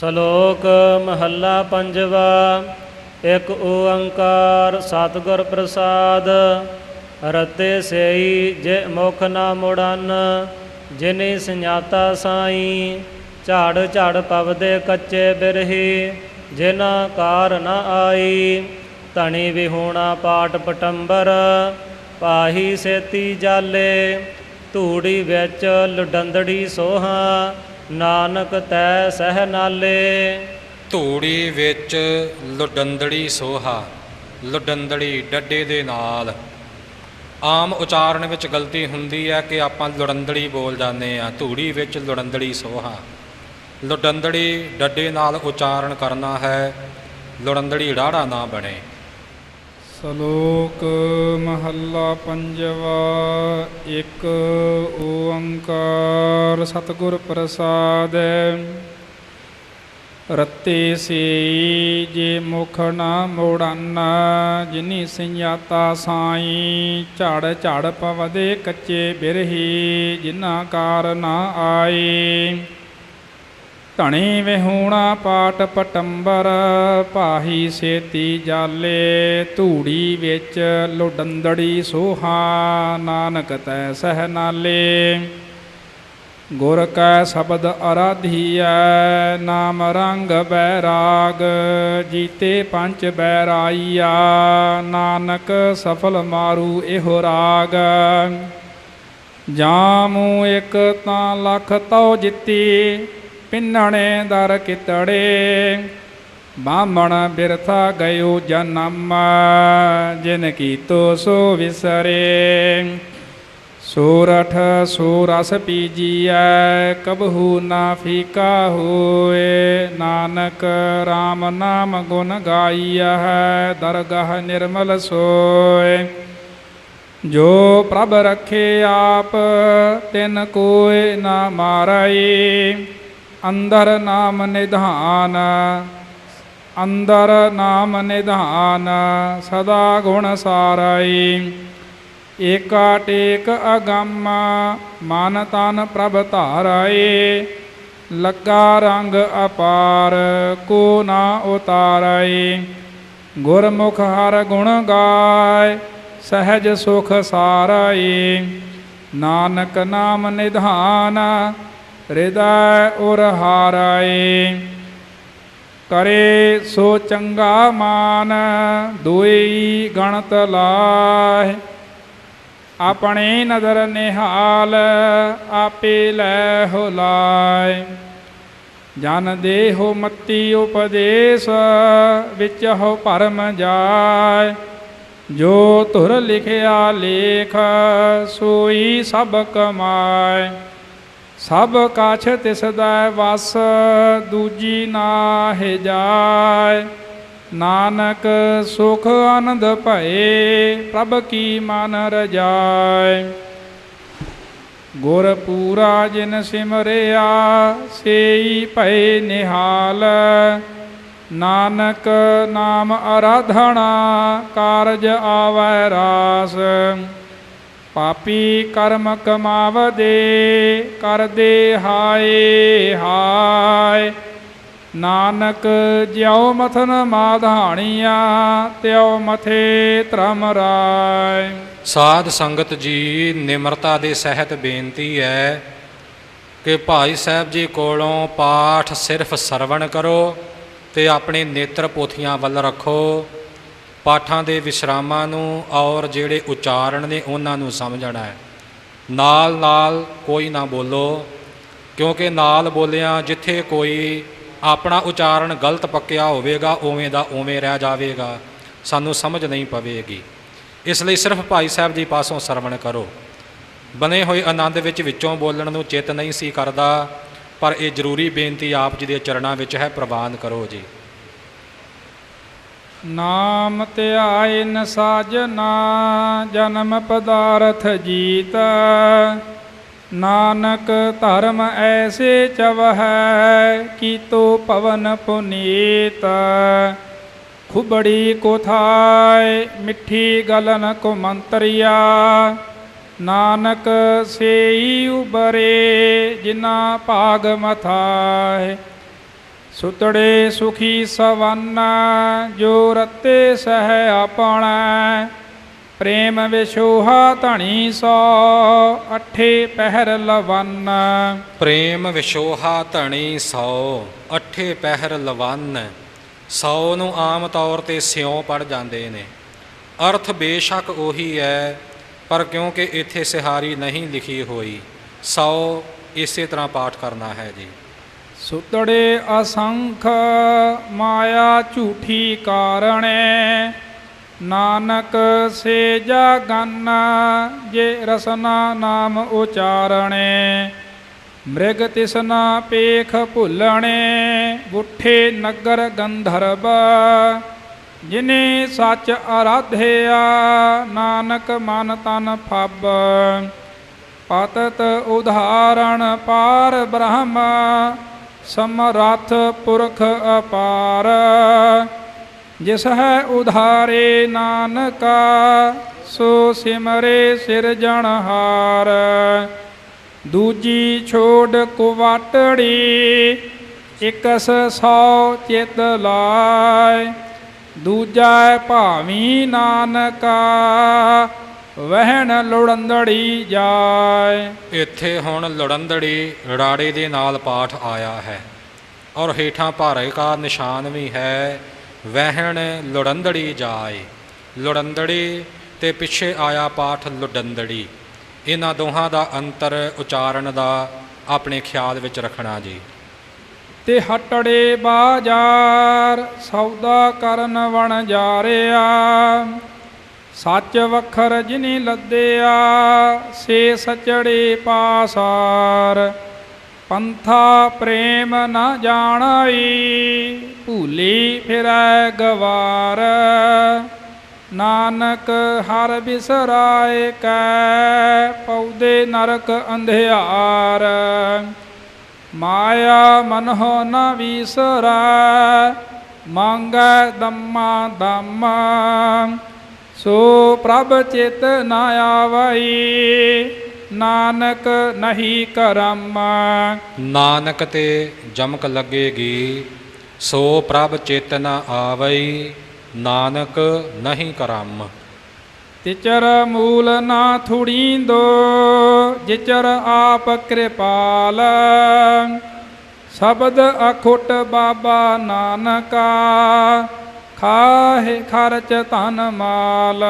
ਸ਼ਲੋਕ ਮਹੱਲਾ ਪੰਜਵਾ, ਇੱਕ ਓੰਕਾਰ ਸਤਿਗੁਰ ਪ੍ਰਸਾਦ, ਰਤੇ ਸੇਈ ਜੇ ਮੁਖ ਨਾ ਮੁੜਨ, ਜਿਨੇ ਸੰਜਾਤਾ ਸਾਈ, ਝਾੜ ਝਾੜ ਪਵਦੇ ਕੱਚੇ ਬਿਰਹੀ, ਜਿਨਾ ਕਾਰ ਨ ਆਈ, ਧਣੀ ਵਿਹੂਣਾ ਪਾਟ ਪਟੰਬਰ, ਪਾਹੀ ਸੇਤੀ ਜਾਲੇ, ਧੂੜੀ ਵਿੱਚ ਲੁਡੰਦੜੀ ਸੋਹਾ ਨਾਨਕ ਤੈ ਸਹਿ ਨਾਲੇ। ਧੂੜੀ ਵਿੱਚ ਲੁਡੰਦੜੀ ਸੋਹਾ, ਲੁਡੰਦੜੀ ਡੱਡੇ ਦੇ ਨਾਲ। ਆਮ ਉਚਾਰਨ ਵਿੱਚ ਗਲਤੀ ਹੁੰਦੀ ਹੈ ਕਿ ਆਪਾਂ ਲੁਡੰਦੜੀ ਬੋਲ ਜਾਂਦੇ ਆ ਧੂੜੀ ਵਿੱਚ ਲੁਡੰਦੜੀ ਸੋਹਾ, ਲੁਡੰਦੜੀ ਡੱਡੇ ਨਾਲ ਉਚਾਰਨ ਕਰਨਾ ਹੈ। ਲੁਡੰਦੜੀ ੜਾੜਾ ਨਾ ਬਣੇ। ਸ਼ਲੋਕ ਮਹੱਲਾ ਪੰਜਵਾ, ਇੱਕ ਓੰਕਾਰ ਸਤਿਗੁਰ ਪ੍ਰਸਾਦ। ਰਤੇ ਸੇ ਜੇ ਮੁਖ ਨਾ ਮੋੜਨ, ਜਿਨੀ ਸੰਜਾਤਾ ਸਾਈ, ਝੜ ਝੜ ਪਵਦੇ ਕੱਚੇ ਬਿਰਹੀ, ਜਿਨਾ ਕਾਰ ਨਾ ਆਏ। ਧਣੀ ਵਿਹੂਣਾ ਪਾਟ ਪਟੰਬਰ, ਪਾਹੀ ਸੇਤੀ ਜਾਲੇ, ਧੂੜੀ ਵਿੱਚ ਲੋਡੰਦੜੀ ਸੋਹਾ, ਨਾਨਕ ਤੈ ਸਹਿਨਾਲੇ ਗੁਰ ਕੈ ਸ਼ਬਦ ਅਰਾਧੀਐ ਨਾਮ ਰੰਗ ਬੈਰਾਗ, ਜੀਤੇ ਪੰਜ ਬੈਰਾਈਆ, ਨਾਨਕ ਸਫਲ ਮਾਰੂ ਇਹੋ ਰਾਗ। ਜਾਮੂ ਇੱਕ ਤਾਂ ਲਖ ਤਉ ਜਿੱਤੀ ਪਿੰਨਣੇ ਦਰ ਕਿਤੜੇ, ਬਾਹਮਣ ਬਿਰਥਾ ਗਇਓ ਜਨਮ, ਜਿਨ ਕੀਤੋ ਸੋ ਵਿਸਰੇ। ਸੂਰਠ ਸੂਰਸ ਪੀਜੀਐ, ਕਬਹੂ ਨਾ ਫੀਕਾ ਹੋਏ। ਨਾਨਕ RAM ਨਾਮ ਗੁਣ ਗਾਈਐ, ਦਰਗਾਹ ਨਿਰਮਲ ਸੋਏ। ਜੋ ਪ੍ਰਭ ਰਖੇ ਆਪ, ਤਿਨ ਕੋਇ ਨਾ ਮਾਰਈ ਅੰਦਰ ਨਾਮ ਨਿਧਾਨ, ਅੰਦਰ ਨਾਮ ਨਿਧਾਨ, ਸਦਾ ਗੁਣ ਸਾਰਈ। ਏਕਾ ਟੇਕ ਅਗੰਮ, ਮਨ ਤਨ ਪ੍ਰਭ ਧਾਰਏ ਲੱਗਾ ਰੰਗ ਅਪਾਰ, ਕੋ ਨਾ ਉਤਾਰਈ। ਗੁਰਮੁਖ ਹਰ ਗੁਣ ਗਾਏ ਸਹਿਜ ਸੁਖ ਸਾਰਈ। ਨਾਨਕ ਨਾਮ ਨਿਧਾਨ ਹਿਰਦੈ ਉਰ ਹਾਰੈ ਕਰੇ ਸੋ ਚੰਗਾ ਮਾਨ ਦੁਈ ਗਣਤ ਲਾਹਿ। ਆਪਣੇ ਨਦਰ ਨਿਹਾਲ, ਆਪੇ ਲੈ ਹੋ ਲਾਇ ਜਨ ਦੇਹੋ ਮਤੀ ਉਪਦੇਸ਼ ਵਿੱਚ ਹੋ ਭਰਮ ਜਾਏ। ਜੋ ਧੁਰ ਲਿਖਿਆ ਲੇਖ, ਸੋਈ ਸਭ ਕਮਾਏ। ਸਭ ਕਾਛ ਤਿਸਦਾ ਵਸ, ਦੂਜੀ ਨਾਹਿ ਜਾਏ। ਨਾਨਕ ਸੁਖ ਆਨੰਦ ਭਏ, ਪ੍ਰਭ ਕੀ ਮਨ ਰਜਾਏ। ਗੁਰ ਪੂਰਾ ਜਿਨ ਸਿਮਰਿਆ, ਸੇਈ ਭਏ ਨਿਹਾਲ। ਨਾਨਕ ਨਾਮ ਅਰਾਧਣਾ ਕਾਰਜ ਆਵੈ ਰਾਸ। ਪਾਪੀ ਕਰਮ ਕਮਾਵਦੇ, ਕਰਦੇ ਹਾਏ ਹਾਏ। ਨਾਨਕ ਜਿਉ ਮਥਨ ਮਾਧਾਣੀਆਂ, ਤਿਉ ਮਥੇ ਧਰਮ ਰਾਏ। ਸਾਧ ਸੰਗਤ ਜੀ, ਨਿਮਰਤਾ ਦੇ ਸਹਿਤ ਬੇਨਤੀ ਹੈ ਕਿ ਭਾਈ ਸਾਹਿਬ ਜੀ ਕੋਲੋਂ ਪਾਠ ਸਿਰਫ ਸਰਵਣ ਕਰੋ ਤੇ ਆਪਣੇ ਨੇਤਰ ਪੋਥੀਆਂ ਵੱਲ ਰੱਖੋ। ਪਾਠਾਂ ਦੇ ਵਿਸ਼ਰਾਮਾਂ ਨੂੰ ਔਰ ਜਿਹੜੇ ਉਚਾਰਨ ਨੇ ਉਹਨਾਂ ਨੂੰ ਸਮਝਣਾ ਹੈ। ਨਾਲ ਨਾਲ ਕੋਈ ਨਾ ਬੋਲੋ, ਕਿਉਂਕਿ ਨਾਲ ਬੋਲਿਆਂ ਜਿੱਥੇ ਕੋਈ ਆਪਣਾ ਉਚਾਰਨ ਗਲਤ ਪੱਕਿਆ ਹੋਵੇਗਾ, ਉਵੇਂ ਦਾ ਉਵੇਂ ਰਹਿ ਜਾਵੇਗਾ, ਸਾਨੂੰ ਸਮਝ ਨਹੀਂ ਪਵੇਗੀ। ਇਸ ਲਈ ਸਿਰਫ ਭਾਈ ਸਾਹਿਬ ਜੀ ਪਾਸੋਂ ਸਰਵਣ ਕਰੋ। ਬਨੇ ਹੋਏ ਆਨੰਦ ਵਿੱਚ ਵਿੱਚੋਂ ਬੋਲਣ ਨੂੰ ਚਿੱਤ ਨਹੀਂ ਸੀ ਕਰਦਾ, ਪਰ ਇਹ ਜ਼ਰੂਰੀ ਬੇਨਤੀ ਆਪ ਜੀ ਦੇ ਚਰਨਾਂ ਵਿੱਚ ਹੈ, ਪ੍ਰਵਾਨ ਕਰੋ ਜੀ। ਨਾਮ ਧਿਆਏ ਨ ਸਾਜਨਾ, ਜਨਮ ਪਦਾਰਥ ਜੀਤ। ਨਾਨਕ ਧਰਮ ਐਸੇ ਚਵਹਿ, ਕੀਤੋ ਪਵਨ ਪੁਨੀਤ। ਖੁਬੜੀ ਕੋਥਾਏ ਮਿੱਠੀ ਗਲਨ ਕੋ ਮੰਤਰੀਆ ਨਾਨਕ ਸੇਈ ਉਬਰੇ ਜਿਨਾ ਭਾਗ ਮਥਾਏ। ਸੁਤੜੇ ਸੁਖੀ ਸਵੰਨ, ਜੋ ਰਤੇ ਸਹਿ ਆਪਣਾ। ਪ੍ਰੇਮ ਵਿਸ਼ੋਹਾ ਧਣੀ ਸੋ, ਅਠੇ ਪਹਿਰ ਲਵੰਨ। ਪ੍ਰੇਮ ਵਿਸ਼ੋਹਾ ਧਣੀ ਸੌ, ਅੱਠੇ ਪਹਿਰ ਲਵੰਨ। ਸੌ ਨੂੰ ਆਮ ਤੌਰ ਤੇ ਸਿਉ ਪੜ ਜਾਂਦੇ ਨੇ। ਅਰਥ ਬੇਸ਼ੱਕ ਉਹੀ ਹੈ ਪਰ ਕਿਉਂਕਿ ਇੱਥੇ ਸਿਹਾਰੀ ਨਹੀਂ ਲਿਖੀ ਹੋਈ, ਸੌ ਇਸੇ ਤਰ੍ਹਾਂ ਪਾਠ ਕਰਨਾ ਹੈ ਜੀ। ਸੁਤੜੇ ਅਸੰਖ ਮਾਇਆ ਝੂਠੀ ਕਾਰਣੇ, ਨਾਨਕ ਸੇ ਜਾਗਨ ਜੇ ਰਸਨਾ ਨਾਮ ਉਚਾਰਣੇ, ਮ੍ਰਿਗ ਤਿਸਨਾ ਪੇਖ ਭੁੱਲਣੇ ਗੁੱਠੇ ਨਗਰ ਗੰਧਰਬ, ਜਿਨੇ ਸੱਚ ਆਰਾਧਿਆ ਨਾਨਕ ਮਨ ਤਨ ਫੱਬ। ਪਤਤ ਉਧਾਰਣ ਪਾਰ ਬ੍ਰਹਮ ਸਮਰੱਥ ਪੁਰਖ ਅਪਾਰ, ਜਿਸ ਹੈ ਉਧਾਰੇ ਨਾਨਕਾ, ਸੋ ਸਿਮਰੇ ਸਿਰਜਣਹਾਰ ਦੂਜੀ ਛੋੜ ਕੁਵਾਟੜੀ, ਇਕਸ ਸੌ ਚਿਤ ਲਾਇ। ਦੂਜਾ ਭਾਵੀ ਨਾਨਕਾ ਵਹਿਣ ਲੁੜੰਦੜੀ ਜਾਏ। ਇੱਥੇ ਹੁਣ ਲੜੰਦੜੀ ਰਾੜੇ ਦੇ ਨਾਲ ਪਾਠ ਆਇਆ ਹੈ। ਔਰ ਹੇਠਾਂ ਭਾਰੇ ਕਾ ਨਿਸ਼ਾਨ ਵੀ ਹੈ ਵਹਿਣ ਲੜੰਦੜੀ ਜਾਏ। ਲੜੰਦੜੀ ਤੇ ਪਿੱਛੇ ਆਇਆ ਪਾਠ ਲੁਡੰਦੜੀ ਇਹਨਾਂ ਦੋਹਾਂ ਦਾ ਅੰਤਰ ਉਚਾਰਨ ਦਾ ਆਪਣੇ ਖਿਆਲ ਵਿੱਚ ਰੱਖਣਾ ਜੀ। ਤੇ ਹਟੜੇ ਬਾਜ਼ਾਰ ਸੌਦਾ ਕਰਨ ਵਣ ਜਾ ਰਿਆ ਸੱਚ ਵਖਰ ਜਿਨੀ ਲੱਦਿਆ, ਸੇ ਸਚੜੇ ਪਾਸਾਰ। ਪੰਥਾ ਪ੍ਰੇਮ ਨਾ ਜਾਣਾਈ, ਭੂਲੀ ਫਿਰੈ ਗਵਾਰ। ਨਾਨਕ ਹਰ ਬਿਸਰਾਏ ਕੈ ਪੌਦੇ ਨਰਕ ਅੰਧਿਆਰ। ਮਾਇਆ ਮਨਹੁ ਨ ਵਿਸਰੈ, ਮੰਗੈ ਦਮਾ ਦਮਾ। ਸੋ ਪ੍ਰਭ ਚਿਤ ਨ ਆਵਈ ਨਾਨਕ ਨਹੀਂ ਕਰਮ। ਨਾਨਕ ਤੇ ਜਮਕ ਲੱਗੇਗੀ ਸੋ ਪ੍ਰਭ ਚੇਤਨ ਆਵਈ ਨਾਨਕ ਨਹੀਂ ਕਰਮ। ਤਿਚਰ ਮੂਲ ਨਾ ਥੁੜੀਂਦੋ ਜਿਚਰ ਆਪ ਕਿਰਪਾਲ। ਸ਼ਬਦ ਅਖੁੱਟ ਬਾਬਾ ਨਾਨਕਾ ਖਾਹੇ ਖਰਚ ਧਨ ਮਾਲ,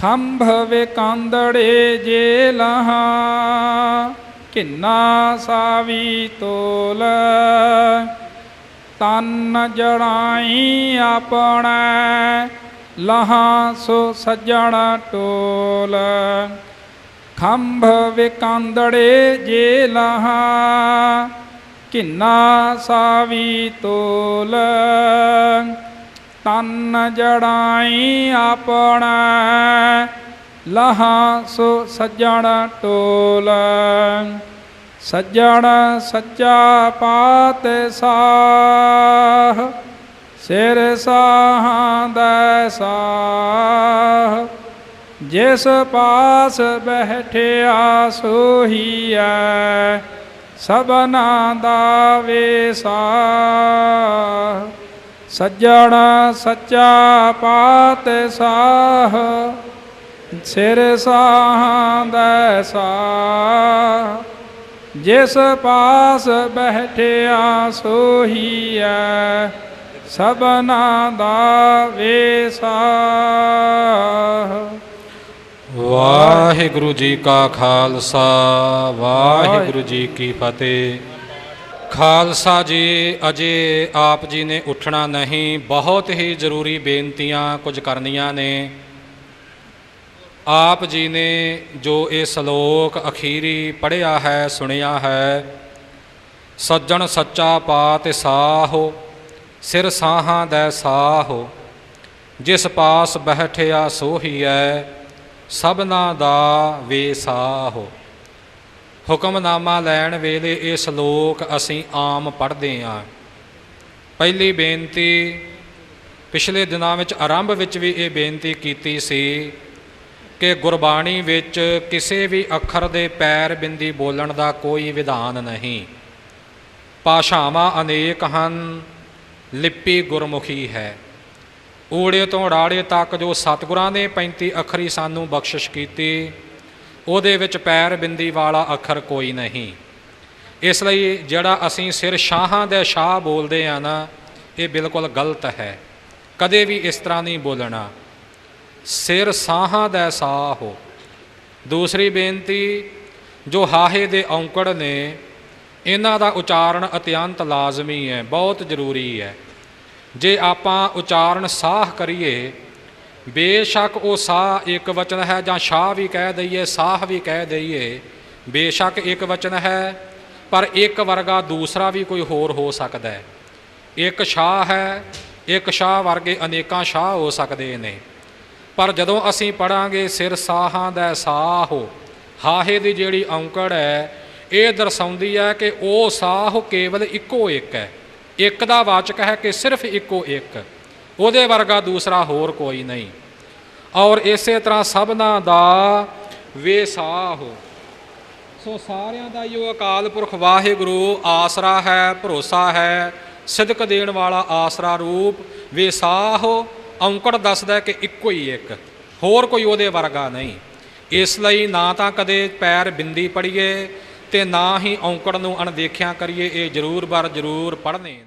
ਖੰਭ ਵਿਕਾਂਦੜੇ ਜੇ ਲਹਾ, ਕਿੰਨਾ ਸਾਵੀ ਤੋਲ। ਤਨ ਜੜਾਈ ਆਪਣਾ, ਲਹਾ ਸੋ ਸੱਜਣ ਟੋਲ। ਖੰਭ ਵਿਕਾਂਦੜੇ ਜੇ ਲਹਾ, ਕਿੰਨਾ ਸਾਵੀ ਤੋਲ। ਤਨ ਜੜਾਈ ਆਪਣਾ, ਲਹਾ ਸੋ ਸੱਜਣ ਟੋਲ। ਸੱਜਣ ਸੱਚਾ ਪਾਤ ਸਾਹ, ਸਿਰ ਸਾਹਾਂ ਦਾ ਸਾਹ। ਜਿਸ ਪਾਸ ਬੈਠਿਆ ਸੋਹੀਐ ਸਭਨਾ ਦਾ ਵੇਸਾ ਸੱਜਣਾ ਸੱਚਾ ਪਾਤ ਸਾਹ, ਸਿਰ ਸਾਹਾਂ ਦਾ ਸਾਹ। ਜਿਸ ਪਾਸ ਬੈਠਿਆ ਸੋਹੀਐ ਸਭਨਾ ਦਾ ਵੇਸਾ ਵਾਹਿਗੁਰੂ ਜੀ ਕਾ ਖਾਲਸਾ, ਵਾਹਿਗੁਰੂ ਜੀ ਕੀ ਫਤਿਹ। ਖਾਲਸਾ ਜੀ, ਅਜੇ ਆਪ ਜੀ ਨੇ ਉੱਠਣਾ ਨਹੀਂ। ਬਹੁਤ ਹੀ ਜ਼ਰੂਰੀ ਬੇਨਤੀਆਂ ਕੁਝ ਕਰਨੀਆਂ ਨੇ। ਆਪ ਜੀ ਨੇ ਜੋ ਇਹ ਸ਼ਲੋਕ ਅਖੀਰੀ ਪੜਿਆ ਹੈ, ਸੁਣਿਆ ਹੈ, ਸੱਜਣ ਸੱਚਾ ਪਾਤ ਸਾਹੋ, ਸਿਰ ਸਾਹਾਂ ਦਾ ਸਾਹੋ, ਜਿਸ ਪਾਸ ਬਹਿਠਿਆ ਸੋਹੀਐ, ਸਭਨਾ ਦਾ ਵੇਸਾਹੋ ਹੁਕਮਨਾਮਾ ਲੈਣ ਵੇਲੇ ਇਹ ਸ਼ਲੋਕ ਅਸੀਂ ਆਮ ਪੜ੍ਹਦੇ ਹਾਂ ਪਹਿਲੀ ਬੇਨਤੀ, ਪਿਛਲੇ ਦਿਨਾਂ ਵਿੱਚ ਆਰੰਭ ਵਿੱਚ ਵੀ ਇਹ ਬੇਨਤੀ ਕੀਤੀ ਸੀ ਕਿ ਗੁਰਬਾਣੀ ਵਿੱਚ ਕਿਸੇ ਵੀ ਅੱਖਰ ਦੇ ਪੈਰ ਬਿੰਦੀ ਬੋਲਣ ਦਾ ਕੋਈ ਵਿਧਾਨ ਨਹੀਂ। ਭਾਸ਼ਾਵਾਂ ਅਨੇਕ ਹਨ, ਲਿਪੀ ਗੁਰਮੁਖੀ ਹੈ। ਊੜੇ ਤੋਂ ਰਾੜੇ ਤੱਕ ਜੋ ਸਤਿਗੁਰਾਂ ਨੇ 35 ਅੱਖਰੀ ਸਾਨੂੰ ਬਖਸ਼ਿਸ਼ ਕੀਤੀ ਉਹਦੇ ਵਿੱਚ ਪੈਰ ਬਿੰਦੀ ਵਾਲਾ ਅੱਖਰ ਕੋਈ ਨਹੀਂ। ਇਸ ਲਈ ਜਿਹੜਾ ਅਸੀਂ ਸਿਰ ਸ਼ਾਹਾਂ ਦੇ ਸ਼ਾਹ ਬੋਲਦੇ ਆ ਨਾ, ਇਹ ਬਿਲਕੁਲ ਗਲਤ ਹੈ। ਕਦੇ ਵੀ ਇਸ ਤਰ੍ਹਾਂ ਨਹੀਂ ਬੋਲਣਾ। ਸਿਰ ਸਾਹਾਂ ਦਾ ਸਾਹ ਹੋ। ਦੂਸਰੀ ਬੇਨਤੀ, ਜੋ ਹਾਹੇ ਦੇ ਔਂਕੜ ਨੇ, ਇਹਨਾਂ ਦਾ ਉਚਾਰਨ ਅਤਿਅੰਤ ਲਾਜ਼ਮੀ ਹੈ, ਬਹੁਤ ਜ਼ਰੂਰੀ ਹੈ। ਜੇ ਆਪਾਂ ਉਚਾਰਨ ਸਾਹ ਕਰੀਏ ਬੇਸ਼ੱਕ ਉਹ ਸਾਹ ਇੱਕ ਵਚਨ ਹੈ ਜਾਂ ਸ਼ਾਹ ਵੀ ਕਹਿ ਦਈਏ, ਸਾਹ ਵੀ ਕਹਿ ਦਈਏ, ਬੇਸ਼ੱਕ ਇੱਕ ਵਚਨ ਹੈ, ਪਰ ਇੱਕ ਵਰਗਾ ਦੂਸਰਾ ਵੀ ਕੋਈ ਹੋਰ ਹੋ ਸਕਦਾ ਹੈ। ਇੱਕ ਸ਼ਾਹ ਹੈ, ਇੱਕ ਸ਼ਾਹ ਵਰਗੇ ਅਨੇਕਾਂ ਸ਼ਾਹ ਹੋ ਸਕਦੇ ਨੇ। ਪਰ ਜਦੋਂ ਅਸੀਂ ਪੜਾਂਗੇ ਸਿਰ ਸਾਹਾਂ ਦਾ ਸਾਹੋ, ਹਾਹੇ ਦੀ ਜਿਹੜੀ ਔਂਕੜ ਹੈ, ਇਹ ਦਰਸਾਉਂਦੀ ਹੈ ਕਿ ਉਹ ਸਾਹ ਕੇਵਲ ਇੱਕੋ ਇੱਕ ਹੈ। ਇੱਕ ਦਾ ਵਾਚਕ ਹੈ ਕਿ ਸਿਰਫ ਇੱਕੋ ਇੱਕ। ਉਹਦੇ ਵਰਗਾ ਦੂਸਰਾ ਹੋਰ ਕੋਈ ਨਹੀਂ। ਔਰ ਇਸੇ ਤਰ੍ਹਾਂ ਸਭਨਾ ਦਾ ਵੇਸਾਹ ਸੋ ਸਾਰਿਆਂ ਦਾ ਹੀ ਉਹ ਅਕਾਲ ਪੁਰਖ ਵਾਹਿਗੁਰੂ ਆਸਰਾ ਹੈ, ਭਰੋਸਾ ਹੈ, ਸਿਦਕ ਦੇਣ ਵਾਲਾ ਆਸਰਾ ਰੂਪ ਵਿਸਾਹ ਔਂਕੜ ਦੱਸਦਾ ਕਿ ਇੱਕੋ ਹੀ ਇੱਕ, ਹੋਰ ਕੋਈ ਉਹਦੇ ਵਰਗਾ ਨਹੀਂ। ਇਸ ਲਈ ਨਾ ਤਾਂ ਕਦੇ ਪੈਰ ਬਿੰਦੀ ਪੜੀਏ ਤੇ ਨਾ ਹੀ ਔਂਕੜ ਨੂੰ ਅਣਦੇਖਿਆ ਕਰੀਏ, ਇਹ ਜ਼ਰੂਰ ਬਰ ਜ਼ਰੂਰ ਪੜ੍ਹਨੇ